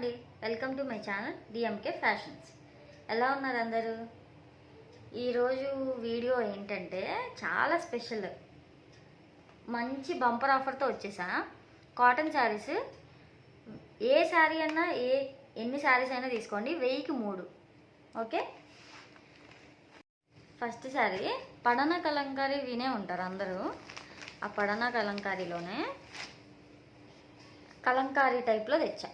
అండి. Welcome to my channel DMK fashions ఎలా ఉన్నారు అందరూ? ఈరోజు వీడియో ఏంటంటే చాలా స్పెషల్. మంచి బంపర్ ఆఫర్తో వచ్చేసా. కాటన్ శారీస్ ఏ శారీ అయినా ఏ ఎన్ని శారీస్ అయినా తీసుకోండి. వెయ్యికి మూడు. ఓకే? ఫస్ట్ శారీ పడన కలంకారీ వినే ఉంటారు అందరూ. ఆ పడన కలంకారీలోనే కలంకారీ టైప్లో తెచ్చా.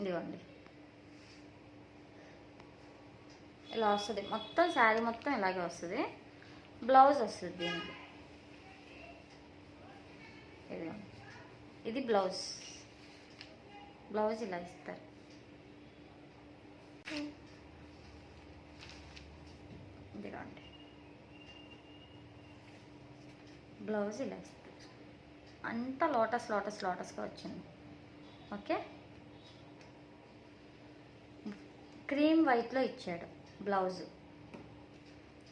ఇదిగోండి. ఇలా వస్తుంది. మొత్తం శారీ మొత్తం ఇలాగే వస్తుంది. బ్లౌజ్ వస్తుంది దీనికి ఇదిగోండి ఇది బ్లౌజ్. బ్లౌజ్ ఇలా ఇస్తారు. ఇదిగోండి. బ్లౌజ్ ఇలా ఇస్తారు. అంతా లోటస్ లోటస్ లోటస్గా వచ్చింది. ఓకే? క్రీమ్ వైట్లో ఇచ్చాడు బ్లౌజ్.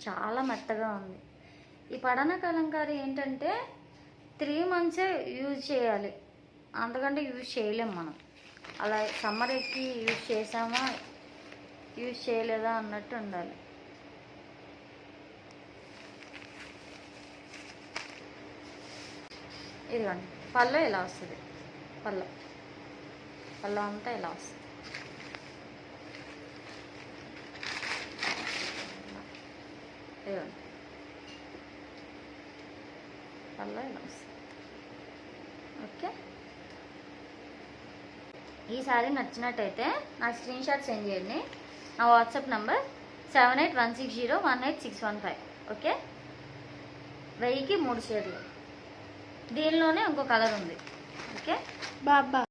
చాలా మెత్తగా ఉంది. ఈ పడన కలంకారీ ఏంటంటే త్రీ మంత్సే యూజ్ చేయాలి. అంతకంటే యూజ్ చేయలేం మనం. అలా సమ్మర్ ఎక్కి యూజ్ చేసామా? యూజ్ చేయలేదా అన్నట్టు ఉండాలి. ఇదిగోండి పళ్ళు ఇలా వస్తుంది? పళ్ళు. పళ్ళు అంతా ఇలా వస్తుంది? ఇలా ఓకే. ఈ నచ్చినట్టయితే నాకు స్క్రీన్ షాట్ సెండ్ చేయండి. నా WhatsApp number seven eight one six zero one eight six one five. Okay? వెయ్యికి మూడు షేర్లు దీనిలోనే ఇంకో కలర్ ఉంది. ఓకే? బాబా.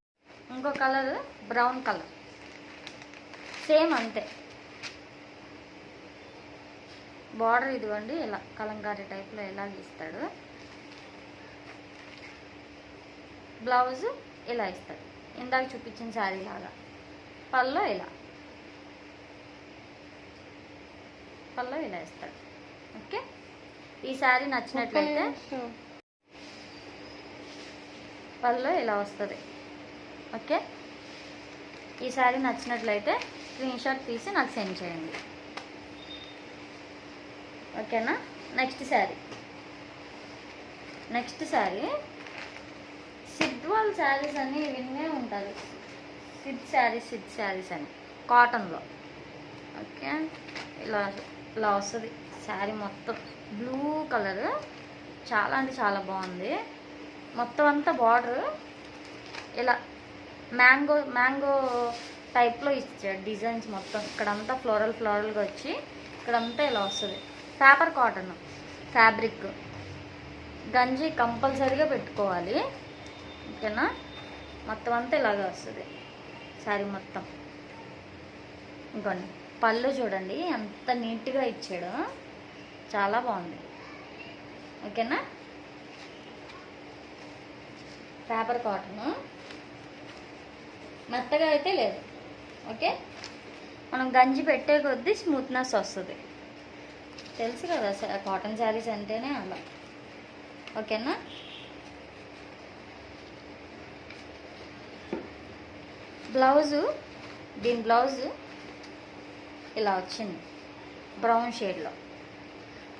ఇంకో కలర్ బ్రౌన్ కలర్. సేమ్ అంతే. బార్డర్ ఇదిగోండి ఇలా కలంకారీ టైప్లో ఎలా గీస్తాడు. బ్లౌజ్ ఇలా ఇస్తాడు. ఇందాక చూపించిన శారీ లాగా. పల్లో ఇలా. పల్లో ఇలా ఇస్తాడు. ఓకే? ఈ శారీ నచ్చినట్లయితే పళ్ళు ఇలా వస్తుంది. ఓకే? ఈ శారీ నచ్చినట్లయితే స్క్రీన్ షాట్ తీసి నాకు సెండ్ చేయండి. ఓకేనా? నెక్స్ట్ శారీ నెక్స్ట్ శారీ సిద్వాల్ శారీస్ అని ఇవన్నీ ఉంటుంది. సిద్ శారీస్ సిద్ శారీస్ అని. కాటన్లో ఓకే? ఇలా ఇలా వస్తుంది. శారీ మొత్తం బ్లూ కలర్. చాలా అంటే చాలా బాగుంది. మొత్తం అంతా బార్డర్ ఇలా మ్యాంగో మ్యాంగో టైప్లో ఇచ్చాడు డిజైన్స్ మొత్తం. ఇక్కడంతా ఫ్లోరల్ ఫ్లోరల్గా వచ్చి ఇక్కడంతా ఇలా వస్తుంది. Paper cotton fabric. గంజి కంపల్సరీగా పెట్టుకోవాలి. ఓకేనా? మొత్తం అంతా ఇలాగే వస్తుంది. శారీ మొత్తం. ఇంకోండి. పళ్ళు చూడండి. ఎంత నీట్గా ఇచ్చాడు. చాలా బాగుంది. ఓకేనా? Paper cotton. మెత్తగా అయితే లేదు. ఓకే? మనం గంజి పెట్టే కొద్దీ స్మూత్నెస్ వస్తుంది. తెలుసు కదా కాటన్ శారీస్ అంటేనే అలా. ఓకేనా? బ్లౌజు దీని బ్లౌజు ఇలా వచ్చింది బ్రౌన్ షేడ్లో.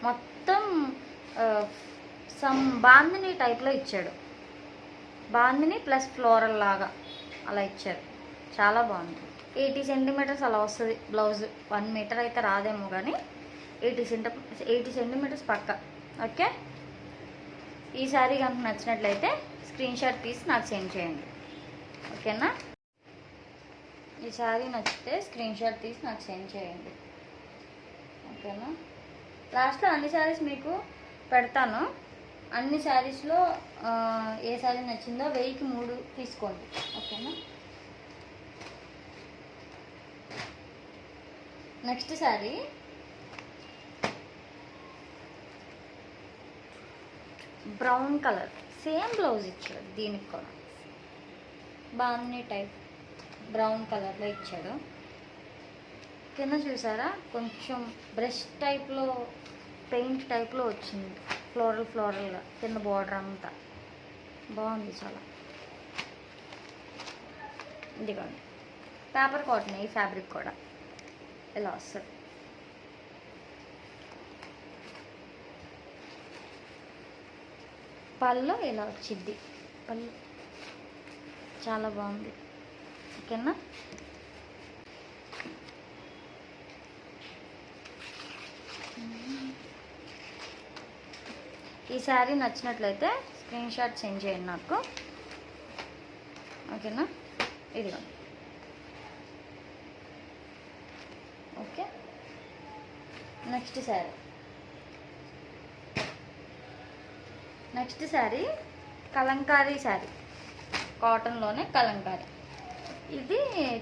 మొత్తం సమ్ బాందిని టైప్లో ఇచ్చాడు. బాందిని ప్లస్ ఫ్లోరల్ లాగా అలా ఇచ్చారు. చాలా బాగుంది. ఎయిటీ సెంటీమీటర్స్ అలా వస్తుంది బ్లౌజ్. వన్ మీటర్ అయితే రాదేమో కానీ ఎయిటీ సెంట ఎయిటీ సెంటీమీటర్స్ పక్క. ఓకే? ఈ శారీ కనుక నచ్చినట్లయితే స్క్రీన్ షాట్ తీసి నాకు సెండ్ చేయండి. ఓకేనా? ఈ శారీ నచ్చితే స్క్రీన్ షాట్ తీసి నాకు సెండ్ చేయండి. ఓకేనా? లాస్ట్లో అన్ని శారీస్ మీకు పెడతాను. అన్ని శారీస్లో ఏ శారీ నచ్చిందో వెయ్యికి మూడు తీసుకోండి. ఓకేనా? Next sari brown colour same blouse ఇచ్చాడు దీనికి కూడా. బాగుంది టైప్. బ్రౌన్ కలర్లో ఇచ్చాడు. కింద చూసారా? కొంచెం బ్రష్ టైప్లో పెయింట్ టైప్లో వచ్చింది. ఫ్లోరల్ ఫ్లోరల్గా కింద బార్డర్ అంతా. బాగుంది చాలా. ఇదిగోండి. పేపర్ కాటన్ ఈ ఫ్యాబ్రిక్ కూడా. ఇలా వస్తుంది. పళ్ళు ఇలా వచ్చిద్ది పళ్ళు. చాలా బాగుంది. ఓకేనా? ఈ శారీ నచ్చినట్లయితే స్క్రీన్ షాట్ సెండ్ చేయండి నాకు. ఓకేనా? ఇదిగో. Okay? Next sari. Next sari kalamkari sari. కాటన్లోనే kalamkari. ఇది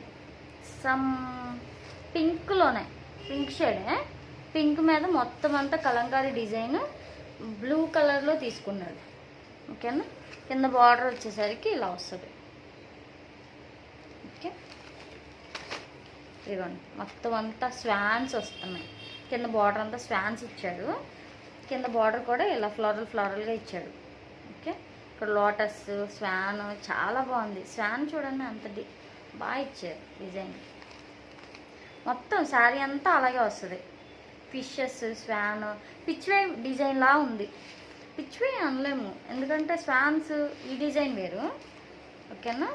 సమ్ పింక్లోనే పింక్ షేడే. పింక్ మీద మొత్తం అంతా కలంకారీ డిజైన్ బ్లూ కలర్లో తీసుకున్నాడు. ఓకేనా? కింద బార్డర్ వచ్చేసరికి ఇలా వస్తుంది. ఓకే? ఇదిగోండి. మొత్తం అంతా స్వాన్స్ వస్తున్నాయి. కింద బార్డర్ అంతా స్వాన్స్ ఇచ్చాడు. కింద బార్డర్ కూడా ఇలా ఫ్లోరల్ ఫ్లోరల్గా ఇచ్చాడు. ఓకే ఇక్కడ లోటస్ స్వాన్ చాలా బాగుంది. స్వాన్ చూడండి అంతటి బాగా ఇచ్చారు డిజైన్ మొత్తం శారీ అంతా అలాగే వస్తుంది. ఫిషెస్ స్వాన్ పిచ్వే డిజైన్లా ఉంది. పిచ్వే అనలేము. ఎందుకంటే స్వాన్స్ ఈ డిజైన్ వేరు. ఓకేనా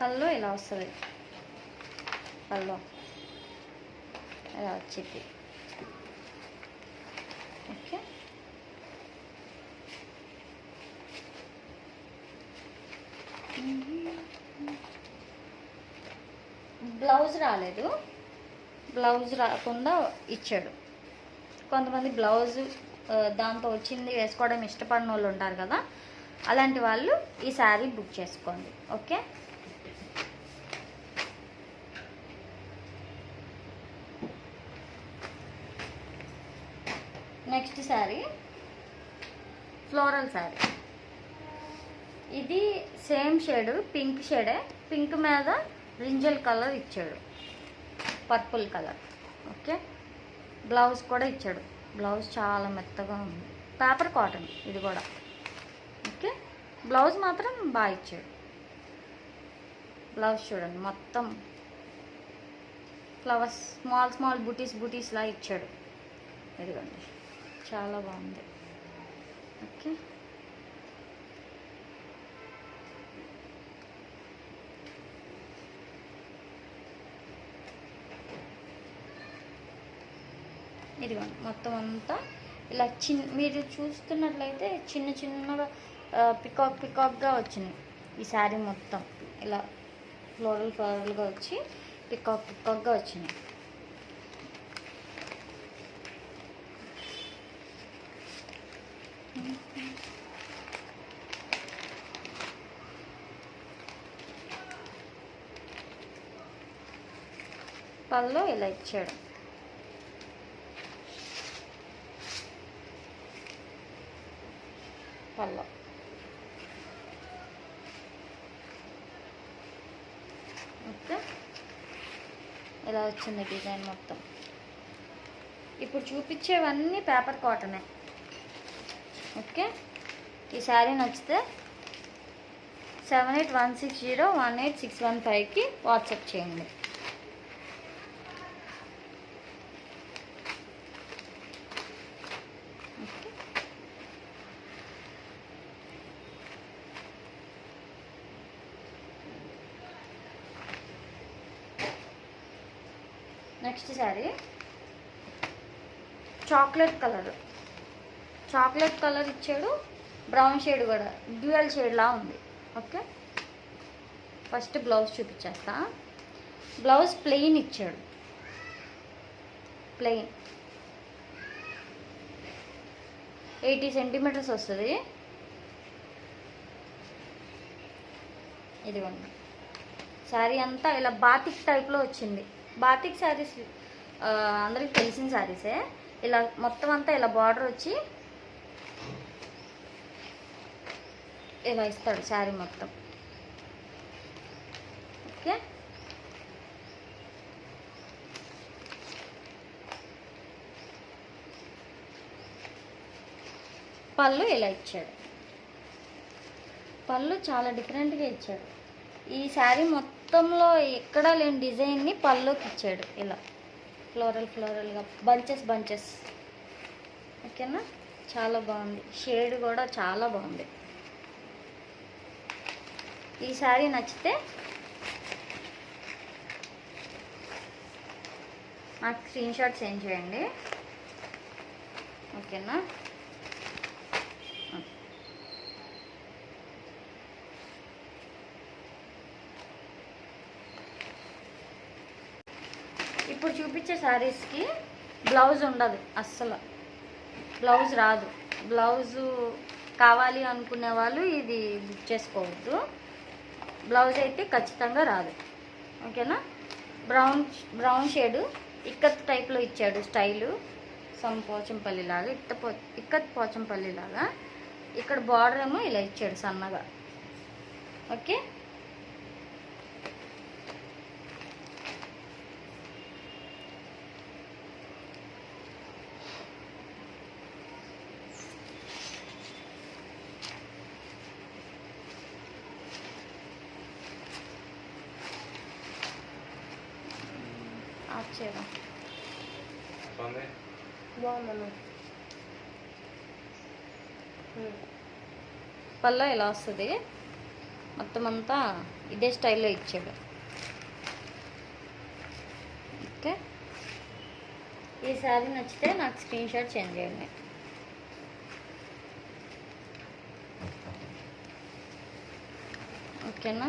పళ్ళు ఇలా వస్తుంది. పళ్ళు. అలా వచ్చింది. ఓకే. బ్లౌజ్ రాలేదు. బ్లౌజ్ రాకుండా ఇచ్చాడు. కొంతమంది బ్లౌజ్ దాంతో వచ్చింది వేసుకోవడం ఇష్టపడిన వాళ్ళు ఉంటారు కదా అలాంటి వాళ్ళు ఈ శారీ బుక్ చేసుకోండి. Okay? Next sari floral sari ఇది సేమ్ షేడ్ పింక్ షేడే. పింక్ మీద బ్రింజల్ కలర్ ఇచ్చాడు. Purple colour. ఓకే? బ్లౌజ్ కూడా ఇచ్చాడు. బ్లౌజ్ చాలా మెత్తగా ఉంది. పేపర్ కాటన్ ఇది కూడా. ఓకే? బ్లౌజ్ మాత్రం బాగా ఇచ్చాడు. బ్లౌజ్ చూడండి మొత్తం ఫ్లవర్స్ స్మాల్ స్మాల్ బుటీస్ బుటీస్ లా ఇచ్చాడు. ఇదిగోండి. చాలా బాగుంది. ఓకే. ఇదిగోండి మొత్తం అంతా ఇలా చిన్న మీరు చూస్తున్నట్లయితే చిన్న చిన్నగా పికాక్ పికాక్గా వచ్చింది. ఈ శారీ మొత్తం ఇలా ఫ్లోరల్ ఫ్లోరల్గా వచ్చి పికాక్ పికాక్గా వచ్చినాయి పళ్ళు ఇలా ఇచ్చాడు పళ్ళ. ఓకే. ఇలా వచ్చింది డిజైన్ మొత్తం. ఇప్పుడు చూపించేవన్నీ పేపర్ కాటనే. ఓకే. ఈ శారీ నచ్చితే seven eight one six zero one eight six one ఫైవ్కి వాట్సాప్ చేయండి. Next sari chocolate colour. Chocolate colour ఇచ్చాడు బ్రౌన్ షేడ్ కూడా డ్యూయల్ షేడ్లా ఉంది. ఓకే? ఫస్ట్ బ్లౌజ్ చూపించేస్తా. బ్లౌజ్ ప్లెయిన్ ఇచ్చాడు. ప్లెయిన్. ఎయిటీ సెంటీమీటర్స్ వస్తుంది. ఇదిగోండి. శారీ అంతా ఇలా బాతిక్ టైప్లో వచ్చింది. బాతిక్ శారీస్ అందరికి తెలిసిన శారీసే. ఇలా మొత్తం అంతా ఇలా బార్డర్ వచ్చి ఇలా ఇస్తాడు శారీ మొత్తం. ఓకే? పళ్ళు ఇలా ఇచ్చాడు. పళ్ళు చాలా డిఫరెంట్గా ఇచ్చాడు. ఈ శారీ మొత్తం మొత్తంలో ఎక్కడా లేని డిజైన్ని పళ్ళుకి ఇచ్చాడు. ఇలా. ఫ్లోరల్ ఫ్లోరల్గా బంచెస్ బంచెస్ ఓకేనా? చాలా బాగుంది. షేడ్ కూడా చాలా బాగుంది. ఈ శారీ నచ్చితే నాకు స్క్రీన్ షాట్ సెండ్ చేయండి. ఓకేనా? ఇప్పుడు చూపించే శారీస్కి బ్లౌజ్ ఉండదు అస్సలు. బ్లౌజ్ రాదు. బ్లౌజు కావాలి అనుకునే వాళ్ళు ఇది బుక్ చేసుకోవద్దు. బ్లౌజ్ అయితే ఖచ్చితంగా రాదు. ఓకేనా? బ్రౌన్ బ్రౌన్ షేడు ఇక్కత్ టైప్లో ఇచ్చాడు స్టైలు. సమ్ పోచంపల్లి లాగా పో ఇక్కత్ పోచంపల్లి లాగా. ఇక్కడ బార్డర్ ఏమో ఇలా ఇచ్చాడు సన్నగా. ఓకే? ఆఫ్ చేయడం బాగుంది బాగుందన్న పళ్ళ ఇలా వస్తుంది మొత్తం అంతా ఇదే స్టైల్లో ఇచ్చాడు ఓకే ఈ శారీ నచ్చితే నాకు స్క్రీన్ షాట్ సెండ్ చేయండి ఓకేనా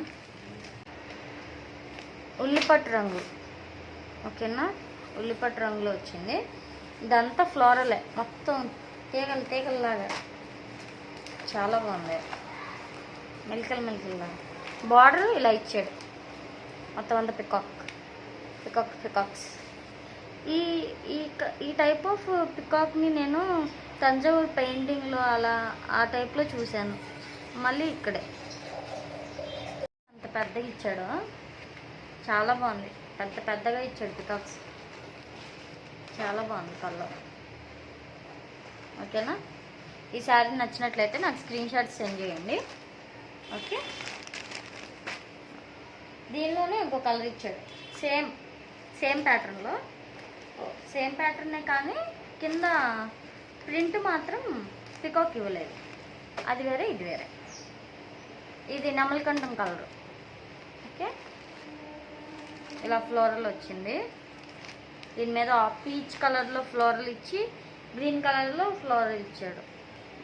ఉల్లిపట్టు రంగు ఓకేనా? ఉల్లిపట్టు రంగులో వచ్చింది. ఇదంతా ఫ్లోరలే. మొత్తం తీగలు తీగల్లాగా. చాలా బాగుంది. మెలికలు మెలికల్లాగా. బార్డర్ ఇలా ఇచ్చాడు. మొత్తం అంతా పికాక్ పికాక్ పికాక్స్ ఈ ఈ ఈ టైప్ ఆఫ్ పికాక్ని నేను తంజావూరు పెయింటింగ్లో అలా ఆ టైప్లో చూశాను. మళ్ళీ ఇక్కడే. అంత పెద్దగా ఇచ్చాడు. చాలా బాగుంది. పెద్ద పెద్దగా ఇచ్చాడు పికాక్స్. చాలా బాగుంది కలర్. ఓకేనా? ఈ శారీ నచ్చినట్లయితే నాకు స్క్రీన్ షాట్ సెండ్ చేయండి. ఓకే? దీనిలోనే ఇంకో కలర్ ఇచ్చాడు. సేమ్ సేమ్ ప్యాటర్న్లో. సేమ్ ప్యాటర్నే కానీ కింద ప్రింట్ మాత్రం పికాక్ ఇవ్వలేదు. అది వేరే ఇది వేరే. ఇది నమలకంఠం కలరు. ఓకే? ఇలా ఫ్లోరల్ వచ్చింది. దీని మీద పీచ్ కలర్లో ఫ్లోరల్ ఇచ్చి గ్రీన్ కలర్లో ఫ్లోరల్ ఇచ్చాడు.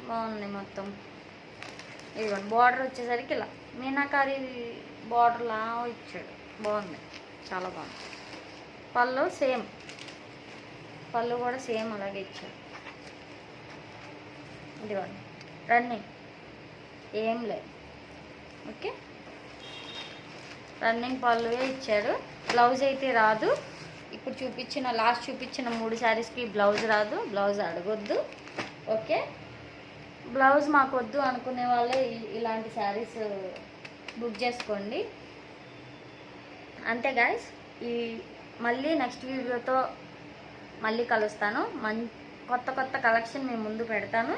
బాగుంది మొత్తం. ఇదిగోండి బార్డర్ వచ్చేసరికి ఇలా. మీనాకారి బార్డర్లా ఇచ్చాడు. బాగుంది. చాలా బాగుంది. పళ్ళు సేమ్. పళ్ళు కూడా సేమ్ అలాగే ఇచ్చాడు. ఇదిగోండి రన్నింగ్ ఏం లేదు. ఓకే? రన్నింగ్ పళ్ళువే ఇచ్చాడు. బ్లౌజ్ అయితే రాదు. ఇప్పుడు చూపించిన లాస్ట్ చూపించిన మూడు శారీస్కి బ్లౌజ్ రాదు. బ్లౌజ్ అడగొద్దు. ఓకే? బ్లౌజ్ మాకు వద్దు అనుకునే వాళ్ళే ఇలాంటి శారీస్ బుక్ చేసుకోండి. అంతే గాయస్. ఈ మళ్ళీ నెక్స్ట్ వీడియోతో మళ్ళీ కలుస్తాను. మన్ కొత్త కొత్త కలెక్షన్ మేము ముందు పెడతాను.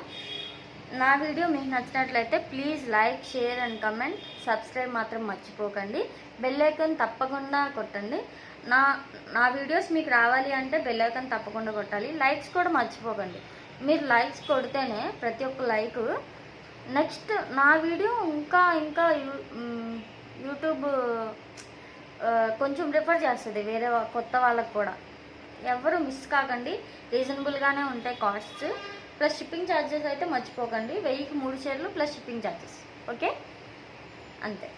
నా వీడియో మీకు నచ్చినట్లయితే please like share and comment. Subscribe మాత్రం మర్చిపోకండి. బెల్ ఐకాన్ తప్పకుండా కొట్టండి. నా నా వీడియోస్ మీకు రావాలి అంటే బెల్ ఐకాన్ తప్పకుండా కొట్టాలి. లైక్స్ కూడా మర్చిపోకండి. మీరు లైక్స్ కొడితేనే ప్రతి ఒక్క లైక్. నెక్స్ట్ నా వీడియో ఇంకా ఇంకా యూట్యూబ్ కొంచెం రిఫర్ చేస్తుంది వేరే కొత్త వాళ్ళకు కూడా. ఎవరు మిస్ కాకండి. రీజనబుల్గానే ఉంటాయి కాస్ట్స్. ప్లస్ షిప్పింగ్ ఛార్జెస్ అయితే మర్చిపోకండి. వెయ్యికి మూడు చీరలు ప్లస్ షిప్పింగ్ ఛార్జెస్. ఓకే? అంతే.